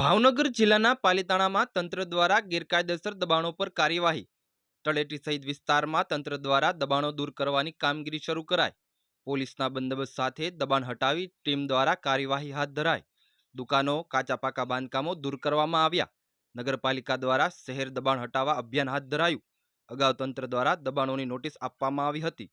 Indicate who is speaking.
Speaker 1: ભાવનગર જિલ્લાના પાલીતાણામાં તંત્ર દ્વારા ગેરકાયદેસર દબાણો પર કાર્યવાહી. તળેટી સહિત વિસ્તારમાં તંત્ર દ્વારા દબાણો દૂર કરવાની કામગીરી શરૂ કરાઈ. પોલીસના બંદોબસ્ત સાથે દબાણ હટાવી ટીમ દ્વારા કાર્યવાહી હાથ ધરાઈ. દુકાનો કાચા પાકા બાંધકામો દૂર કરવામાં આવ્યા. નગરપાલિકા દ્વારા શહેર દબાણ હટાવવા અભિયાન હાથ ધરાયું. અગાઉ તંત્ર દ્વારા દબાણોની નોટિસ આપવામાં આવી હતી.